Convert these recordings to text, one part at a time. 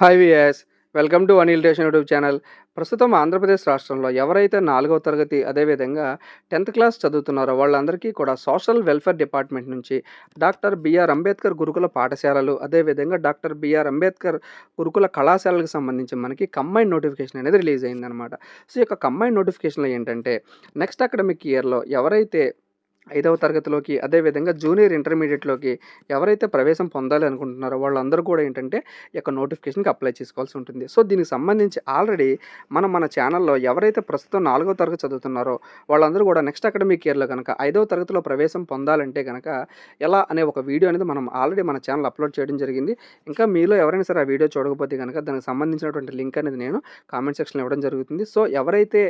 Hi VS welcome to Anil టేషన్ YouTube channel. ప్రస్తుతం ఆంధ్రప్రదేశ్ రాష్ట్రంలో ఎవరైతే నాలుగవ తరగతి అదేవిధంగా టెన్త్ క్లాస్ చదువుతున్నారో వాళ్ళందరికీ కూడా సోషల్ వెల్ఫేర్ డిపార్ట్మెంట్ నుంచి డాక్టర్ బిఆర్ అంబేద్కర్ గురుకుల పాఠశాలలు అదేవిధంగా డాక్టర్ బిఆర్ అంబేద్కర్ గురుకుల కళాశాలకు సంబంధించి మనకి కంబైన్ నోటిఫికేషన్ అనేది రిలీజ్ అయిందనమాట సో ఈ యొక్క కంబైన్ నోటిఫికేషన్లో ఏంటంటే నెక్స్ట్ అకాడమిక్ ఇయర్లో ఎవరైతే ఐదవ తరగతిలోకి అదేవిధంగా జూనియర్ ఇంటర్మీడియట్లోకి ఎవరైతే ప్రవేశం పొందాలి అనుకుంటున్నారో వాళ్ళందరూ కూడా ఏంటంటే యొక్క నోటిఫికేషన్కి అప్లై చేసుకోవాల్సి ఉంటుంది. సో దీనికి సంబంధించి ఆల్రెడీ మనం మన ఛానల్లో ఎవరైతే ప్రస్తుతం నాలుగో తరగతి చదువుతున్నారో వాళ్ళందరూ కూడా నెక్స్ట్ అకాడమిక్ ఇయర్లో కనుక ఐదవ తరగతిలో ప్రవేశం పొందాలంటే కనుక ఎలా అనే ఒక వీడియో అనేది మనం ఆల్రెడీ మన ఛానల్ అప్లోడ్ చేయడం జరిగింది. ఇంకా మీలో ఎవరైనా సరే ఆ వీడియో చూడకపోతే కనుక దానికి సంబంధించినటువంటి లింక్ అనేది నేను కామెంట్ సెక్షన్లో ఇవ్వడం జరుగుతుంది. సో ఎవరైతే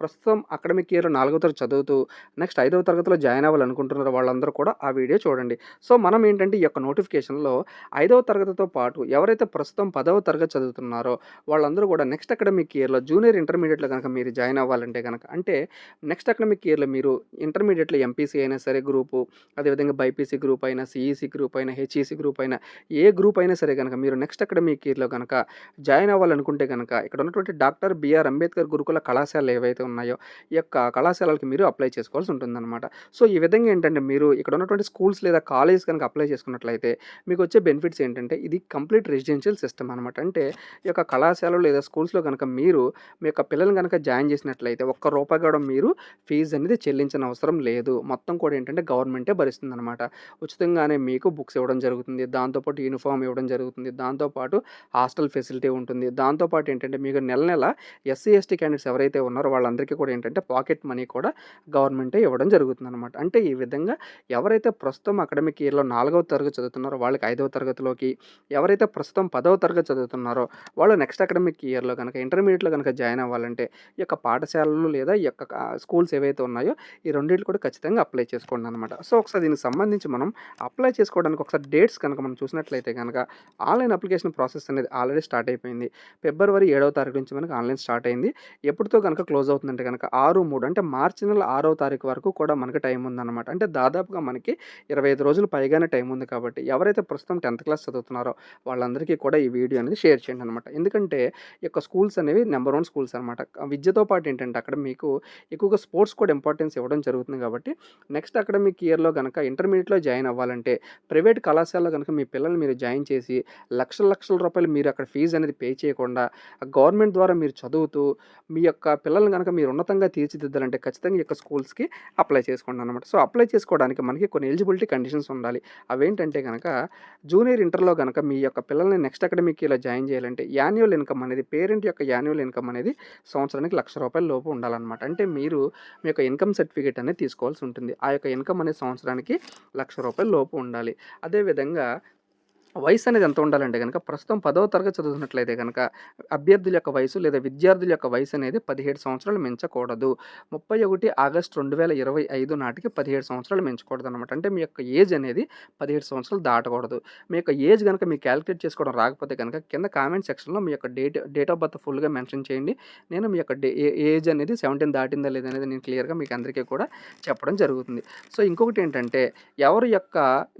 ప్రస్తుతం అకాడమిక్ ఇయర్లో నాలుగో తరగతి చదువుతూ నెక్స్ట్ ఐదవ తరగతిలో జాయిన్ అవ్వాలనుకుంటున్నారో వాళ్ళందరూ కూడా ఆ వీడియో చూడండి. సో మనం ఏంటంటే ఈ యొక్క నోటిఫికేషన్లో ఐదవ తరగతితో పాటు ఎవరైతే ప్రస్తుతం పదవ తరగతి చదువుతున్నారో వాళ్ళందరూ కూడా నెక్స్ట్ అకాడమిక్ ఇయర్లో జూనియర్ ఇంటర్మీడియట్లో కనుక మీరు జాయిన్ అవ్వాలంటే కనుక అంటే నెక్స్ట్ అకాడమిక్ ఇయర్లో మీరు ఇంటర్మీడియట్లో ఎంపీసీ అయినా సరే గ్రూపు అదేవిధంగా బైపీసీ గ్రూప్ అయినా సిఈసీ గ్రూప్ అయినా హెచ్ఈసీ గ్రూప్ అయినా ఏ గ్రూప్ అయినా సరే కనుక మీరు నెక్స్ట్ అకాడమిక్ ఇయర్లో కనుక జాయిన్ అవ్వాలనుకుంటే కనుక ఇక్కడ ఉన్నటువంటి డాక్టర్ బిఆర్ అంబేద్కర్ గురుకుల కళాశాలలు ఏవైతే ఉన్నాయో ఈ యొక్క కళాశాలకి మీరు అప్లై చేసుకోవాల్సి ఉంటుందన్నమాట. సో ఈ విధంగా ఏంటంటే మీరు ఇక్కడ ఉన్నటువంటి స్కూల్స్ లేదా కాలేజ్ కనుక అప్లై చేసుకున్నట్లయితే మీకు వచ్చే బెనిఫిట్స్ ఏంటంటే ఇది కంప్లీట్ రెసిడెన్షియల్ సిస్టమ్ అనమాట అంటే ఈ యొక్క కళాశాలలో లేదా స్కూల్స్లో కనుక మీరు మీ యొక్క పిల్లల్ని కనుక జాయిన్ చేసినట్లయితే ఒక్క రూపాయి కూడా మీరు ఫీజు అనేది చెల్లించిన అవసరం లేదు. మొత్తం కూడా ఏంటంటే గవర్నమెంటే భరిస్తుంది అనమాట ఉచితంగానే మీకు బుక్స్ ఇవ్వడం జరుగుతుంది. దాంతోపాటు యూనిఫామ్ ఇవ్వడం జరుగుతుంది. దాంతోపాటు హాస్టల్ ఫెసిలిటీ ఉంటుంది. దాంతోపాటు ఏంటంటే మీకు నెల నెల ఎస్సీ ఎస్టీ క్యాండిడేట్స్ ఎవరైతే ఉన్నారో వాళ్ళందరికీ కూడా ఏంటంటే పాకెట్ మనీ కూడా గవర్నమెంటే ఇవ్వడం జరుగుతుంది అనమాట అంటే ఈ విధంగా ఎవరైతే ప్రస్తుతం అకాడమిక్ ఇయర్లో నాలుగవ తరగతి చదువుతున్నారో వాళ్ళకి ఐదవ తరగతిలోకి ఎవరైతే ప్రస్తుతం పదవ తరగతి చదువుతున్నారో వాళ్ళు నెక్స్ట్ అకాడమిక్ ఇయర్లో కనుక ఇంటర్మీడియట్లో కనుక జాయిన్ అవ్వాలంటే ఈ యొక్క పాఠశాలలు లేదా ఈ యొక్క స్కూల్స్ ఏవైతే ఉన్నాయో ఈ రెండింటికి కూడా ఖచ్చితంగా అప్లై చేసుకోండి అనమాట సో ఒకసారి దీనికి సంబంధించి మనం అప్లై చేసుకోవడానికి ఒకసారి డేట్స్ కనుక మనం చూసినట్లయితే కనుక ఆన్లైన్ అప్లికేషన్ ప్రాసెస్ అనేది ఆల్రెడీ స్టార్ట్ అయిపోయింది. ఫిబ్రవరి ఏడవ తారీఖు నుంచి మనకి ఆన్లైన్ స్టార్ట్ అయింది. ఎప్పుడుతో కనుక క్లోజ్ అవుతుందంటే కనుక ఆరు మూడు అంటే మార్చి నెల ఆరో తారీఖు వరకు కూడా మనకి టైం ఉందన్నమాట. అంటే దాదాపుగా మనకి ఇరవై ఐదు రోజులు పైగానే టైం ఉంది కాబట్టి ఎవరైతే ప్రస్తుతం టెన్త్ క్లాస్ చదువుతున్నారో వాళ్ళందరికీ కూడా ఈ వీడియో అనేది షేర్ చేయండి అనమాట ఎందుకంటే యొక్క స్కూల్స్ అనేవి నెంబర్ వన్ స్కూల్స్ అనమాట విద్యతో పాటు ఏంటంటే అక్కడ మీకు ఎక్కువగా స్పోర్ట్స్ కూడా ఇంపార్టెన్స్ ఇవ్వడం జరుగుతుంది కాబట్టి నెక్స్ట్ అకాడమిక్ ఇయర్లో కనుక ఇంటర్మీడియట్లో జాయిన్ అవ్వాలంటే ప్రైవేట్ కళాశాలలో కనుక మీ పిల్లల్ని మీరు జాయిన్ చేసి లక్షల లక్షల రూపాయలు మీరు అక్కడ ఫీజు అనేది పే చేయకుండా గవర్నమెంట్ ద్వారా మీరు చదువుతూ మీ యొక్క పిల్లల్ని కనుక మీరు ఉన్నతంగా తీర్చిదిద్దాలంటే ఖచ్చితంగా ఈ యొక్క స్కూల్స్కి అప్లై చేసుకోండి అనమాట సో అప్లై చేసుకోవడానికి మనకి కొన్ని ఎలిజిబిలిటీ కండిషన్స్ ఉండాలి. అవేంటంటే కనుక జూనియర్ ఇంటర్లో కనుక మీ యొక్క పిల్లల్ని నెక్స్ట్ అకాడమిక్ ఇలా జాయిన్ చేయాలంటే యాన్యువల్ ఇన్కమ్ అనేది పేరెంట్ యొక్క యాన్యువల్ ఇన్కమ్ అనేది సంవత్సరానికి లక్ష రూపాయల లోపు ఉండాలన్నమాట. అంటే మీరు మీ యొక్క ఇన్కమ్ సర్టిఫికేట్ అనేది తీసుకోవాల్సి ఉంటుంది. ఆ యొక్క ఇన్కమ్ అనేది సంవత్సరానికి లక్ష రూపాయల లోపు ఉండాలి. అదేవిధంగా వయసు అనేది ఎంత ఉండాలంటే కనుక ప్రస్తుతం పదవ తరగతి చదువుతున్నట్లయితే కనుక అభ్యర్థుల యొక్క వయసు లేదా విద్యార్థుల యొక్క వయసు అనేది పదిహేడు సంవత్సరాలు మించకూడదు. ముప్పై ఒకటి ఆగస్టు రెండు వేల ఇరవై ఐదు నాటికి పదిహేడు సంవత్సరాలు మించకూడదు అనమాట అంటే మీ యొక్క ఏజ్ అనేది పదిహేడు సంవత్సరాలు దాటకూడదు. మీ యొక్క ఏజ్ కనుక మీ క్యాలిక్యులేట్ చేసుకోవడం రాకపోతే కనుక కింద కామెంట్ సెక్షన్లో మీ యొక్క డేట్ డేట్ ఆఫ్ బర్త్ ఫుల్గా మెన్షన్ చేయండి. నేను మీ యొక్క డే ఏజ్ అనేది సెవెంటీన్ దాటిందా లేదా అనేది నేను క్లియర్గా మీకు అందరికీ కూడా చెప్పడం జరుగుతుంది. సో ఇంకొకటి ఏంటంటే ఎవరి యొక్క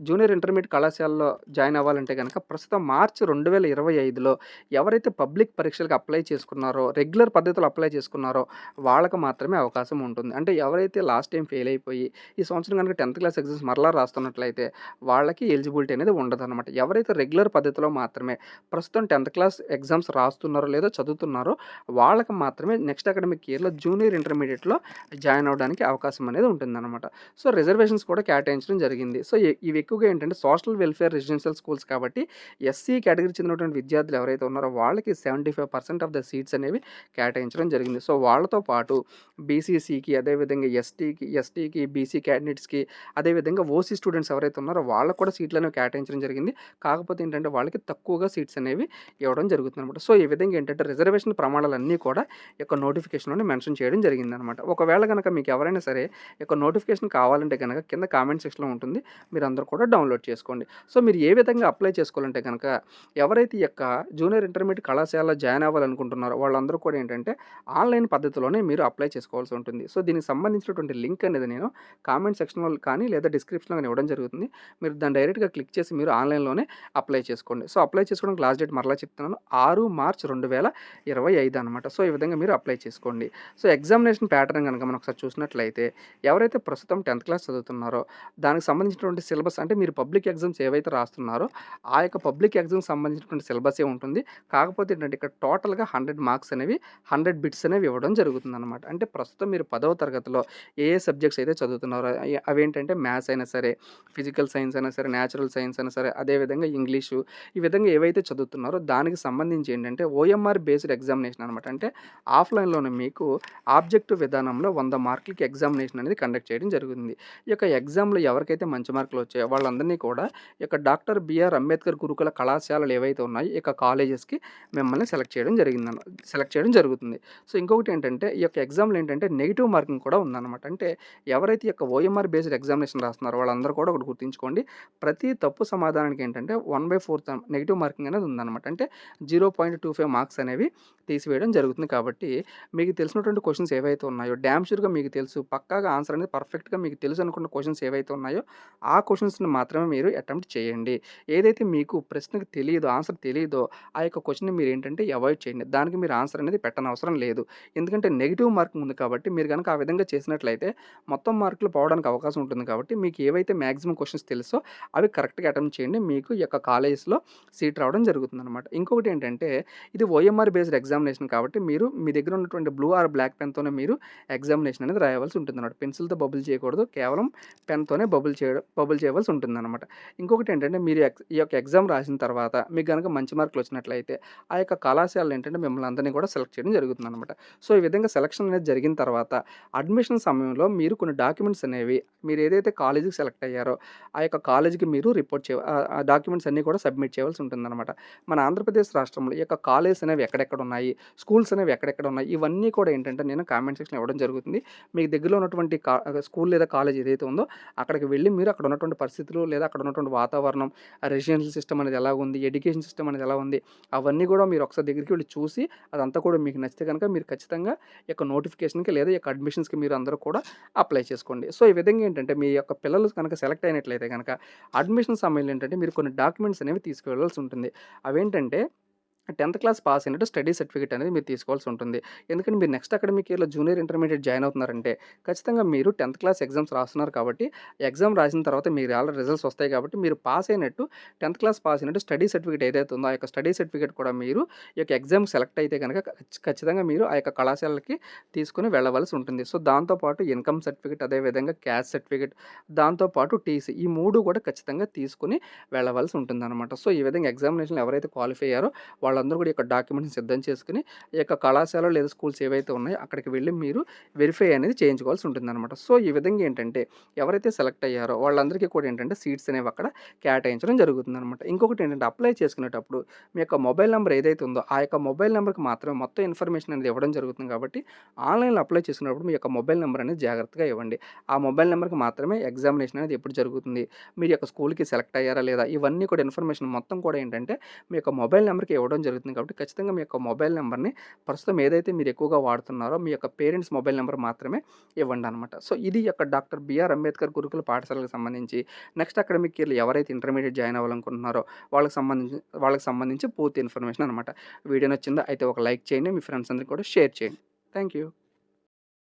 జూనియర్ ఇంటర్మీడియట్ కళాశాలలో జాయిన్ అవ్వాలి చెప్పాలంటే కనుక ప్రస్తుతం మార్చి రెండు వేల ఇరవై ఐదులో ఎవరైతే పబ్లిక్ పరీక్షలకు అప్లై చేసుకున్నారో రెగ్యులర్ పద్ధతిలో అప్లై చేసుకున్నారో వాళ్ళకు మాత్రమే అవకాశం ఉంటుంది. అంటే ఎవరైతే లాస్ట్ టైం ఫెయిల్ అయిపోయి ఈ సంవత్సరం కనుక టెన్త్ క్లాస్ ఎగ్జామ్స్ మరలా రాస్తున్నట్లయితే వాళ్ళకి ఎలిజిబిలిటీ అనేది ఉండదు అనమాట ఎవరైతే రెగ్యులర్ పద్ధతిలో మాత్రమే ప్రస్తుతం టెన్త్ క్లాస్ ఎగ్జామ్స్ రాస్తున్నారో లేదో చదువుతున్నారో వాళ్ళకి మాత్రమే నెక్స్ట్ అకాడమిక్ ఇయర్లో జూనియర్ ఇంటర్మీడియట్లో జాయిన్ అవ్వడానికి అవకాశం అనేది ఉంటుందన్నమాట. సో రిజర్వేషన్స్ కూడా కేటాయించడం జరిగింది. సో ఇవి ఎక్కువగా ఏంటంటే సోషల్ వెల్ఫేర్ రెసిడెన్షియల్ స్కూల్స్ కాబట్టి ఎస్సీ కేటగిరీ చెందినటువంటి విద్యార్థులు ఎవరైతే ఉన్నారో వాళ్ళకి seventy five percent of the seats అనేవి కేటాయించడం జరిగింది. సో వాళ్ళతో పాటు బీసీసీకి అదేవిధంగా ఎస్టీకి ఎస్టీకి బీసీ క్యాండిడేట్స్కి అదేవిధంగా ఓసీ స్టూడెంట్స్ ఎవరైతే ఉన్నారో వాళ్ళకు కూడా సీట్లు అనేవి కేటాయించడం జరిగింది. కాకపోతే ఏంటంటే వాళ్ళకి తక్కువగా సీట్స్ అనేవి ఇవ్వడం జరుగుతుంది అనమాట సో ఈ విధంగా ఏంటంటే రిజర్వేషన్ ప్రమాణాలన్నీ కూడా యొక్క నోటిఫికేషన్లోనే మెన్షన్ చేయడం జరిగింది అనమాట ఒకవేళ కనుక మీకు ఎవరైనా సరే యొక్క నోటిఫికేషన్ కావాలంటే కనుక కింద కామెంట్ సెక్షన్లో ఉంటుంది. మీరు అందరూ కూడా డౌన్లోడ్ చేసుకోండి. సో మీరు ఏ విధంగా అప్లై చేసుకోవాలంటే కనుక ఎవరైతే ఈ యొక్క జూనియర్ ఇంటర్మీడియట్ కళాశాలలో జాయిన్ అవ్వాలనుకుంటున్నారో వాళ్ళందరూ కూడా ఏంటంటే ఆన్లైన్ పద్ధతిలోనే మీరు అప్లై చేసుకోవాల్సి ఉంటుంది. సో దీనికి సంబంధించినటువంటి లింక్ అనేది నేను కామెంట్ సెక్షన్లో కానీ లేదా డిస్క్రిప్షన్లో కానీ ఇవ్వడం జరుగుతుంది. మీరు దాన్ని డైరెక్ట్గా క్లిక్ చేసి మీరు ఆన్లైన్లోనే అప్లై చేసుకోండి. సో అప్లై చేసుకోవడానికి లాస్ట్ డేట్ మరలా చెప్తున్నాను. ఆరు మార్చ్ రెండు వేల ఇరవై ఐదు అనమాట సో ఈ విధంగా మీరు అప్లై చేసుకోండి. సో ఎగ్జామినేషన్ ప్యాటర్న్ కనుక మనం ఒకసారి చూసినట్లయితే ఎవరైతే ప్రస్తుతం టెన్త్ క్లాస్ చదువుతున్నారో దానికి సంబంధించినటువంటి సిలబస్ అంటే మీరు పబ్లిక్ ఎగ్జామ్స్ ఏవైతే రాస్తున్నారో ఆ యొక్క పబ్లిక్ ఎగ్జామ్ సంబంధించినటువంటి సిలబసే ఉంటుంది. కాకపోతే ఏంటంటే ఇక్కడ టోటల్గా హండ్రెడ్ మార్క్స్ అనేవి హండ్రెడ్ బిట్స్ అనేవి ఇవ్వడం జరుగుతుంది అనమాట అంటే ప్రస్తుతం మీరు పదవ తరగతిలో ఏ ఏ సబ్జెక్ట్స్ అయితే చదువుతున్నారో అవేంటంటే మ్యాథ్స్ అయినా సరే ఫిజికల్ సైన్స్ అయినా సరే న్యాచురల్ సైన్స్ అయినా సరే అదేవిధంగా ఇంగ్లీషు ఈ విధంగా ఏవైతే చదువుతున్నారో దానికి సంబంధించి ఏంటంటే ఓఎంఆర్ బేస్డ్ ఎగ్జామినేషన్ అనమాట అంటే ఆఫ్లైన్లోనే మీకు ఆబ్జెక్టివ్ విధానంలో వంద మార్కులకి ఎగ్జామినేషన్ అనేది కండక్ట్ చేయడం జరుగుతుంది. ఈ యొక్క ఎగ్జామ్లో ఎవరికైతే మంచి మార్కులు వచ్చాయో వాళ్ళందరినీ కూడా ఈ యొక్క డాక్టర్ బిఆర్ అంబేద్కర్ గురుకుల కళాశాలలు ఏవైతే ఉన్నాయో ఈ యొక్క కాలేజెస్కి మిమ్మల్ని సెలెక్ట్ చేయడం జరిగిందన్న సెలెక్ట్ చేయడం జరుగుతుంది. సో ఇంకొకటి ఏంటంటే ఈ యొక్క ఎగ్జామ్లు ఏంటంటే నెగిటివ్ మార్కింగ్ కూడా ఉందన్నమాట అంటే ఎవరైతే ఈ యొక్క ఓఎంఆర్ బేస్డ్ ఎగ్జామినేషన్ రాస్తున్నారో వాళ్ళందరూ కూడా ఒకటి గుర్తుంచుకోండి. ప్రతి తప్పు సమాధానానికి ఏంటంటే one by fourth negative marking అనేది ఉందన్నమాట అంటే zero point two five marks అనేవి తీసివేయడం జరుగుతుంది కాబట్టి మీకు తెలిసినటువంటి క్వశ్చన్స్ ఏవైతే ఉన్నాయో డ్యామ్ షూర్గా మీకు తెలుసు పక్కాగా ఆన్సర్ అనేది పర్ఫెక్ట్గా మీకు తెలుసు అనుకున్న క్వశ్చన్స్ ఏవైతే ఉన్నాయో ఆ క్వశ్చన్స్ని మాత్రమే మీరు అటెంప్ట్ చేయండి. ఏదైతే మీకు ప్రశ్నకు తెలియదో ఆన్సర్ తెలియదో ఆ యొక్క క్వశ్చన్ మీరు ఏంటంటే అవాయిడ్ చేయండి. దానికి మీరు ఆన్సర్ అనేది పెట్టనవసరం లేదు. ఎందుకంటే నెగిటివ్ మార్కింగ్ ఉంది కాబట్టి మీరు కనుక ఆ విధంగా చేసినట్లయితే మొత్తం మార్కులు పోవడానికి అవకాశం ఉంటుంది కాబట్టి మీకు ఏవైతే మ్యాక్సిమం క్వశ్చన్స్ తెలుసో అవి కరెక్ట్గా అటెంప్ట్ చేయండి. మీకు ఈ యొక్క కాలేజెస్లో సీట్ రావడం జరుగుతుంది అనమాట ఇంకొకటి ఏంటంటే ఇది ఓఎంఆర్ బేస్డ్ ఎగ్జామినేషన్ కాబట్టి మీరు మీ దగ్గర ఉన్నటువంటి బ్లూ ఆర్ బ్లాక్ పెన్తోనే మీరు ఎగ్జామినేషన్ అనేది రాయవలసి ఉంటుంది అనమాట పెన్సిల్తో బబుల్ చేయకూడదు. కేవలం పెన్తోనే బబుల్ చేయడం బబుల్ చేయవలసి ఉంటుంది అనమాట ఇంకొకటి ఏంటంటే మీరు ఈ ఈ యొక్క ఎగ్జామ్ రాసిన తర్వాత మీకు కనుక మంచి మార్కులు వచ్చినట్లయితే ఆ యొక్క కళాశాలలు ఏంటంటే మిమ్మల్ని అందరినీ కూడా సెలెక్ట్ చేయడం జరుగుతుంది అనమాట సో ఈ విధంగా సెలక్షన్ అనేది జరిగిన తర్వాత అడ్మిషన్ సమయంలో మీరు కొన్ని డాక్యుమెంట్స్ అనేవి మీరు ఏదైతే కాలేజీకి సెలెక్ట్ అయ్యారో ఆ యొక్క కాలేజీకి మీరు రిపోర్ట్ చేయ ఆ- డాక్యుమెంట్స్ అన్నీ కూడా సబ్మిట్ చేయవలసి ఉంటుందన్నమాట. మన ఆంధ్రప్రదేశ్ రాష్ట్రంలో ఈ యొక్క కాలేజెస్ అనేవి ఎక్కడెక్కడ ఉన్నాయి స్కూల్స్ అనేవి ఎక్కడెక్కడ ఉన్నాయి ఇవన్నీ కూడా ఏంటంటే నేను కామెంట్ సెక్షన్ ఇవ్వడం జరుగుతుంది. మీకు దగ్గరలో ఉన్నటువంటి కా స్కూల్ లేదా కాలేజ్ ఏదైతే ఉందో అక్కడికి వెళ్ళి మీరు అక్కడ ఉన్నటువంటి పరిస్థితులు లేదా అక్కడ ఉన్నటువంటి వాతావరణం ఎడ్యుకేషనల్ సిస్టమ్ అనేది ఎలా ఉంది ఎడ్యుకేషన్ సిస్టమ్ అనేది ఎలా ఉంది అవన్నీ కూడా మీరు ఒకసారి దగ్గరికి వెళ్ళి చూసి అదంతా కూడా మీకు నచ్చితే కనుక మీరు ఖచ్చితంగా ఈ యొక్క నోటిఫికేషన్కి లేదా ఈ యొక్క అడ్మిషన్స్కి మీరు అందరూ కూడా అప్లై చేసుకోండి. సో ఈ విధంగా ఏంటంటే మీ యొక్క పిల్లలు కనుక సెలెక్ట్ అయినట్లయితే కనుక అడ్మిషన్ సమయంలో ఏంటంటే మీరు కొన్ని డాక్యుమెంట్స్ అనేవి తీసుకువెళ్ళాల్సి ఉంటుంది. అవేంటంటే టెన్త్ క్లాస్ పాస్ అయినట్టు స్టడీ సర్టిఫికేట్ అనేది మీరు తీసుకోవాల్సి ఉంటుంది. ఎందుకంటే మీరు నెక్స్ట్ అకాడమిక్ ఇయర్లో జూనియర్ ఇంటర్మీడియట్ జాయిన్ అవుతున్నారంటే ఖచ్చితంగా మీరు టెన్త్ క్లాస్ ఎగ్జామ్స్ రాస్తున్నారు కాబట్టి ఎగ్జామ్ రాసిన తర్వాత మీరు ఆల్రెడీ రిజల్ట్స్ వస్తాయి కాబట్టి మీరు పాస్ అయినట్టు టెన్త్ క్లాస్ పాస్ అయినట్టు స్టడీ సర్టిఫికేట్ ఏదైతే ఉందో ఆ యొక్క స్టడీ సర్టిఫికేట్ కూడా మీరు ఈ యొక్క ఎగ్జామ్ సెలెక్ట్ అయితే కనుక ఖచ్చితంగా మీరు ఆ యొక్క కళాశాలకి తీసుకుని వెళ్ళవలసి ఉంటుంది. సో దాంతోపాటు ఇన్కమ్ సర్టిఫికేట్ అదేవిధంగా క్యాష్ సర్టిఫికేట్ దాంతోపాటు టీసీ ఈ మూడు కూడా ఖచ్చితంగా తీసుకుని వెళ్ళవలసి ఉంటుంది అనమాట సో ఈ విధంగా ఎగ్జామినేషన్ ఎవరైతే క్వాలిఫై అయ్యారో వాళ్ళ వాళ్ళందరూ కూడా ఈ యొక్క డాక్యుమెంట్స్ సిద్ధం చేసుకుని ఈ యొక్క కళాశాల లేదా స్కూల్స్ ఏవైతే ఉన్నాయో అక్కడికి వెళ్ళి మీరు వెరిఫై అనేది చేయించుకోవాల్సి ఉంటుంది అనమాట సో ఈ విధంగా ఏంటంటే ఎవరైతే సెలెక్ట్ అయ్యారో వాళ్ళందరికీ కూడా ఏంటంటే సీట్స్ అనేవి అక్కడ కేటాయించడం జరుగుతుంది అనమాట ఇంకొకటి ఏంటంటే అప్లై చేసుకునేటప్పుడు మీ యొక్క మొబైల్ నెంబర్ ఏదైతే ఉందో ఆ యొక్క మొబైల్ నెంబర్కి మాత్రమే మొత్తం ఇన్ఫర్మేషన్ అనేది ఇవ్వడం జరుగుతుంది కాబట్టి ఆన్లైన్లో అప్లై చేసుకున్నప్పుడు మీ యొక్క మొబైల్ నెంబర్ అనేది జాగ్రత్తగా ఇవ్వండి. ఆ మొబైల్ నెంబర్కి మాత్రమే ఎగ్జామినేషన్ అనేది ఎప్పుడు జరుగుతుంది? మీరు యొక్క స్కూల్కి సెలెక్ట్ అయ్యారా లేదా? ఇవన్నీ కూడా ఇన్ఫర్మేషన్ మొత్తం కూడా ఏంటంటే మీ యొక్క మొబైల్ నెంబర్కి ఇవ్వడం జరుగుతుంది కాబట్టి ఖచ్చితంగా మీ యొక్క మొబైల్ నెంబర్ని ప్రస్తుతం ఏదైతే మీరు ఎక్కువగా వాడుతున్నారో మీ యొక్క పేరెంట్స్ మొబైల్ నెంబర్ మాత్రమే ఇవ్వండి అనమాట సో ఇది యొక్క డాక్టర్ బిఆర్ అంబేద్కర్ గురుకుల పాఠశాలకు సంబంధించి నెక్స్ట్ అకాడమిక్ ఇయర్లో ఎవరైతే ఇంటర్మీడియట్ జాయిన్ అవ్వాలనుకుంటున్నారో వాళ్ళకి సంబంధించి వాళ్ళకి సంబంధించి పూర్తి ఇన్ఫర్మేషన్ అనమాట వీడియో నచ్చిందా అయితే ఒక లైక్ చేయండి మీ ఫ్రెండ్స్ అందరికీ కూడా షేర్ చేయండి. Thank you